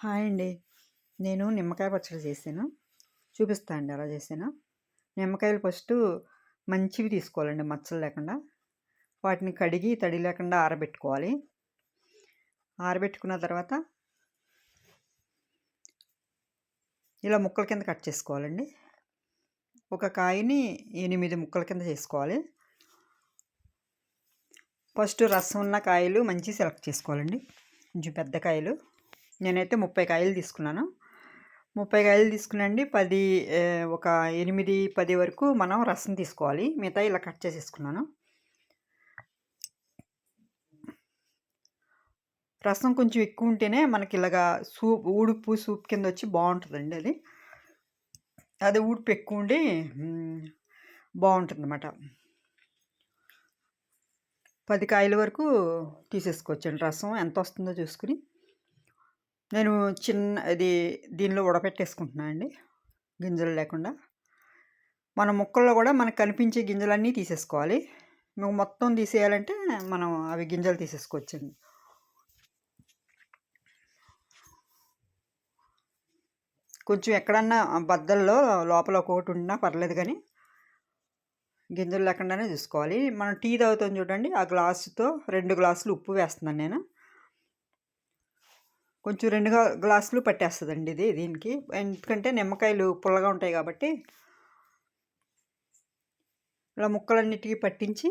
Hi అండి. నేను నిమ్మకాయ పచ్చడి చేశాను. చూపిస్తా అండి ఎలా చేశాను. నిమ్మకాయలు ఫస్ట్ మంచివి తీసుకోవాలండి మచ్చలు లేకుండా. వాటిని కడిగి తడి లేకుండా ఆరబెట్టుకోవాలి. ఆరబెట్టుకున్న తర్వాత ఇలా ముక్కల కింద కట్ చేసుకోవాలండి. ఒక కాయని ఎనిమిది ముక్కల కింద చేసుకోవాలి. ఫస్ట్ రసం ఉన్న కాయలు మంచి సెలెక్ట్ చేసుకోవాలండి. కొంచెం పెద్ద కాయలు. నేనైతే ముప్పై కాయలు తీసుకున్నాను. ముప్పై కాయలు తీసుకునండి పది ఒక ఎనిమిది పది వరకు మనం రసం తీసుకోవాలి. మిగతా ఇలా కట్ చేసేసుకున్నాను. రసం కొంచెం ఎక్కువ ఉంటేనే మనకి ఇలాగా సూప్ ఉడుపు సూప్ కింద వచ్చి బాగుంటుందండి అది. అది ఉడుపు ఎక్కువ ఉండి బాగుంటుంది అన్నమాట పది కాయల వరకు తీసేసుకోవచ్చండి రసం. ఎంత వస్తుందో చూసుకుని. నేను చిన్న ఇది దీనిలో ఉడపెట్టేసుకుంటున్నాను అండి. గింజలు లేకుండా. మన ముక్కల్లో కూడా మనకు కనిపించే గింజలన్నీ తీసేసుకోవాలి. మేము మొత్తం తీసేయాలంటే మనం అవి గింజలు తీసేసుకోవచ్చండి. కొంచెం ఎక్కడన్నా బద్దల్లో లోపల ఒకటి ఉన్నా పర్లేదు కానీ గింజలు లేకుండానే చూసుకోవాలి. మనం టీ తాగుతాం చూడండి ఆ గ్లాసుతో రెండు గ్లాసులు ఉప్పు వేస్తున్నాను నేను. కొంచెం రెండు గ్లాసులు పట్టేస్తుందండి ఇది దీనికి. ఎందుకంటే నిమ్మకాయలు పుల్లగా ఉంటాయి కాబట్టి ఇలా ముక్కలన్నిటికీ పట్టించి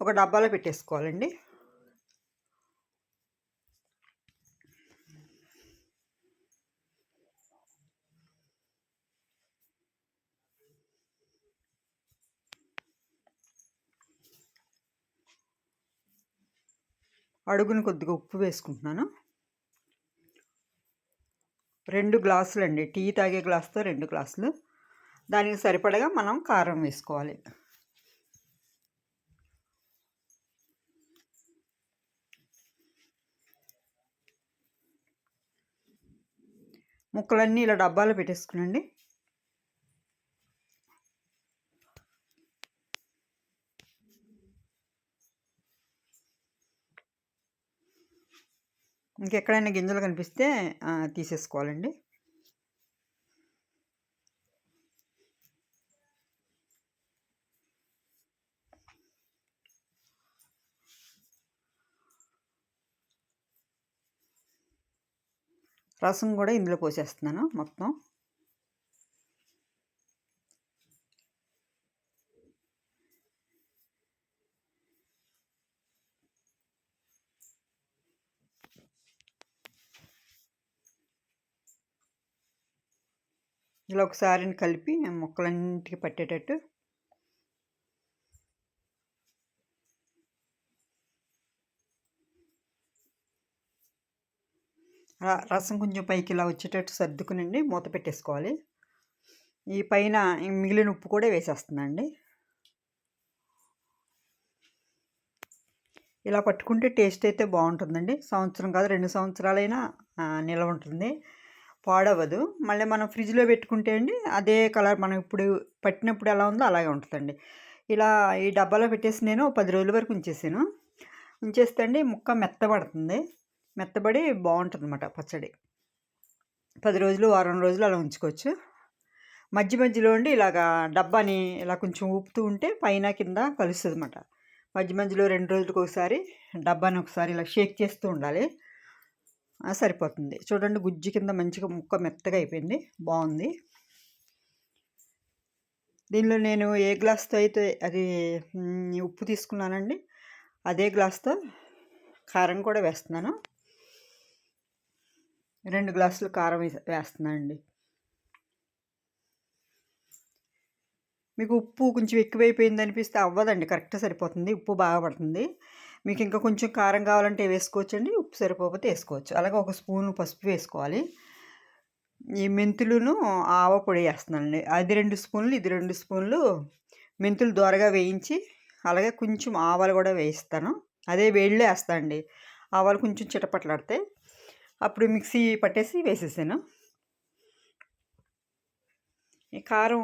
ఒక డబ్బాలో పెట్టేసుకోవాలండి. అడుగుని కొద్దిగా ఉప్పు వేసుకుంటున్నాను. రెండు గ్లాసులు అండి టీ తాగే గ్లాసుతో రెండు గ్లాసులు. దానికి సరిపడగా మనం కారం వేసుకోవాలి. ముక్కలన్నీ ఇలా డబ్బాలో పెట్టేసుకునండి. ఇంకెక్కడైనా గింజలు కనిపిస్తే తీసేసుకోవాలండి. రసం కూడా ఇందులో పోసేస్తున్నాను మొత్తం. ఇలా ఒకసారి కలిపి ముక్కలన్నింటికి పట్టేటట్టు రసం కొంచెం పైకి ఇలా వచ్చేటట్టు సర్దుకునండి మూత పెట్టేసుకోవాలి. ఈ పైన మిగిలిన ఉప్పు కూడా వేసేస్తుందండి ఇలా పట్టుకుంటే టేస్ట్ అయితే బాగుంటుందండి. సంవత్సరం కాదు రెండు సంవత్సరాలైనా నిల్వ ఉంటుంది. పాడవదు. మళ్ళీ మనం ఫ్రిడ్జ్లో పెట్టుకుంటే అండి అదే కలర్ మనం ఇప్పుడు పట్టినప్పుడు ఎలా ఉందో అలాగే ఉంటుందండి. ఇలా ఈ డబ్బాలో పెట్టేసి నేను పది రోజుల వరకు ఉంచేసాను. ఉంచేస్తే అండి ముక్క మెత్తబడుతుంది. మెత్తబడి బాగుంటుంది అనమాట పచ్చడి. పది రోజులు వారం రోజులు అలా ఉంచుకోవచ్చు. మధ్య మధ్యలో ఉండి ఇలాగా డబ్బాని ఇలా కొంచెం ఊపుతూ ఉంటే పైన కింద కలుస్తుంది అనమాట మధ్య మధ్యలో రెండు రోజులకు ఒకసారి డబ్బాని ఒకసారి ఇలా షేక్ చేస్తూ ఉండాలి. సరిపోతుంది. చూడండి గుజ్జు కింద మంచిగా ముక్క మెత్తగా అయిపోయింది. బాగుంది. దీనిలో నేను ఏ గ్లాస్తో అయితే అది ఉప్పు తీసుకున్నానండి అదే గ్లాస్తో కారం కూడా వేస్తున్నాను. రెండు గ్లాసులు కారం వేస్తున్నానండి. మీకు ఉప్పు కొంచెం ఎక్కువైపోయింది అనిపిస్తే అవ్వదండి కరెక్ట్ సరిపోతుంది. ఉప్పు బాగా పడుతుంది. మీకు ఇంకా కొంచెం కారం కావాలంటే వేసుకోవచ్చండి ఉప్పు సరిపోతే వేసుకోవచ్చు. అలాగే ఒక స్పూన్ పసుపు వేసుకోవాలి. ఈ మెంతులను ఆవ పొడి వేస్తున్నానండి. అది రెండు స్పూన్లు ఇది రెండు స్పూన్లు మెంతులు దోరగా వేయించి అలాగే కొంచెం ఆవాలు కూడా వేయిస్తాను. అదే వేళ్ళు వేస్తానండి ఆవాలు కొంచెం చిటపట్లాడితే అప్పుడు మిక్సీ పట్టేసి వేసేసాను. ఈ కారం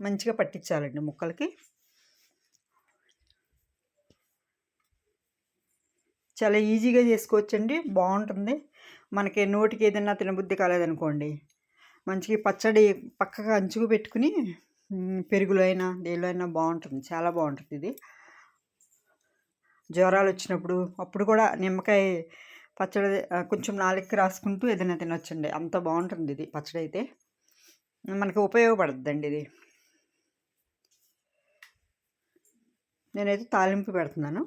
మంచిగా పట్టించాలండి ముక్కలకి. చాలా ఈజీగా చేసుకోవచ్చండి. బాగుంటుంది. మనకి నోటికి ఏదైనా తినబుద్ధి కాలేదనుకోండి. మంచిగా పచ్చడి పక్కగా అంచుకు పెట్టుకుని పెరుగులో అయినా దేనిలో అయినా బాగుంటుంది. చాలా బాగుంటుంది ఇది. జ్వరాలు వచ్చినప్పుడు అప్పుడు కూడా నిమ్మకాయ పచ్చడి కొంచెం నాలుగుకి రాసుకుంటూ ఏదైనా తినొచ్చండి. అంత బాగుంటుంది ఇది పచ్చడి అయితే. మనకి ఉపయోగపడుతుందండి ఇది. నేనైతే తాలింపు పెడుతున్నాను.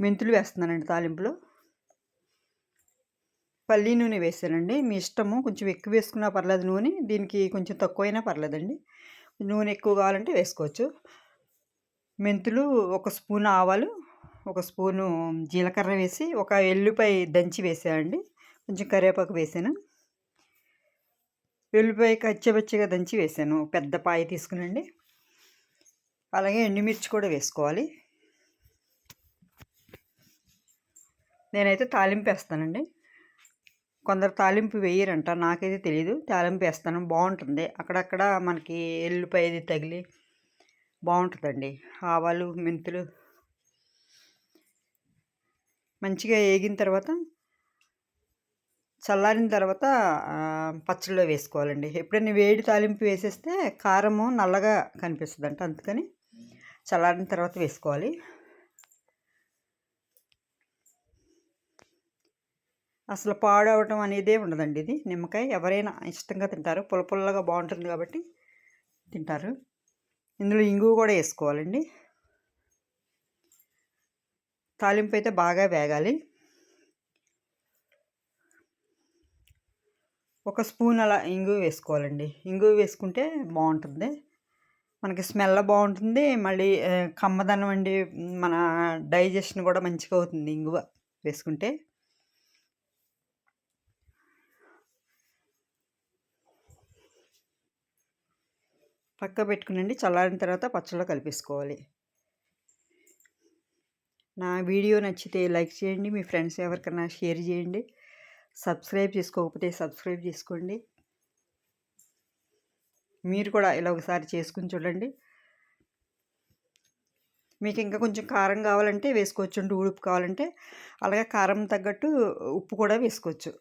మెంతులు వేస్తున్నానండి తాలింపులో. పల్లి నూనె వేసానండి. మీ ఇష్టము. కొంచెం ఎక్కువ వేసుకున్నా పర్లేదు నూనె. దీనికి కొంచెం తక్కువైనా పర్లేదండి. నూనె ఎక్కువ కావాలంటే వేసుకోవచ్చు. మెంతులు ఒక స్పూన్ ఆవాలు ఒక స్పూను జీలకర్ర వేసి ఒక ఎల్లుపై దంచి వేసానండి. కొంచెం కరివేపాకు వేసాను. వెల్లిపాయ కచ్చబచ్చగా దంచి వేసాను. పెద్ద పాయ తీసుకునండి. అలాగే ఎండుమిర్చి కూడా వేసుకోవాలి. నేనైతే తాలింపు వేస్తానండి కొందరు తాలింపు వేయరంట నాకైతే తెలియదు తాలింపు వేస్తాను బాగుంటుంది అక్కడక్కడ మనకి ఎల్లుపై అది తగిలి బాగుంటుందండి ఆవాలు మెంతులు మంచిగా వేగిన తర్వాత చల్లారిన తర్వాత పచ్చళ్ళు పచ్చడిలో వేసుకోవాలండి. ఎప్పుడైనా వేడి తాలింపు వేసేస్తే కారము నల్లగా కనిపిస్తుంది అంట అందుకని చల్లారిన తర్వాత వేసుకోవాలి. అసలు పాడవటం అనేదే ఉండదండి ఇది. నిమ్మకాయ ఎవరైనా ఇష్టంగా తింటారు. పుల్ల పుల్లగా బాగుంటుంది కాబట్టి తింటారు. ఇందులో ఇంగు కూడా వేసుకోవాలండి. తాలింపు అయితే బాగా వేగాలి. ఒక స్పూన్ అలా ఇంగు వేసుకోవాలండి. ఇంగు వేసుకుంటే బాగుంటుంది. మనకి స్మెల్ బాగుంటుంది. మళ్ళీ కమ్మదనం అండి మన డైజెషన్ కూడా మంచిగా అవుతుంది ఇంగువ వేసుకుంటే. పక్క పెట్టుకునండి చల్లారిన తర్వాత పచ్చళ్ళలో కలిపేసుకోవాలి. నా వీడియో నచ్చితే లైక్ చేయండి మీ ఫ్రెండ్స్ ఎవరికైనా షేర్ చేయండి. సబ్స్క్రైబ్ చేసుకోకపోతే సబ్స్క్రైబ్ చేసుకోండి. మీరు కూడా ఇలా ఒకసారి చేసుకుని చూడండి. మీకు ఇంకా కొంచెం కారం కావాలంటే వేసుకోవచ్చు ఉడుపు కావాలంటే. అలాగే కారం తగ్గట్టు ఉప్పు కూడా వేసుకోవచ్చు.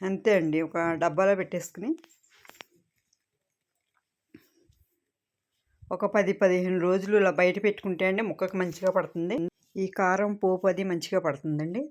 అంతే అండి. ఒక డబ్బాలో పెట్టేసుకుని ఒక పది పదిహేను రోజులు ఇలా బయట పెట్టుకుంటే అండి ముక్కకు మంచిగా పడుతుంది. ఈ కారం పోపు అది మంచిగా పడుతుందండి.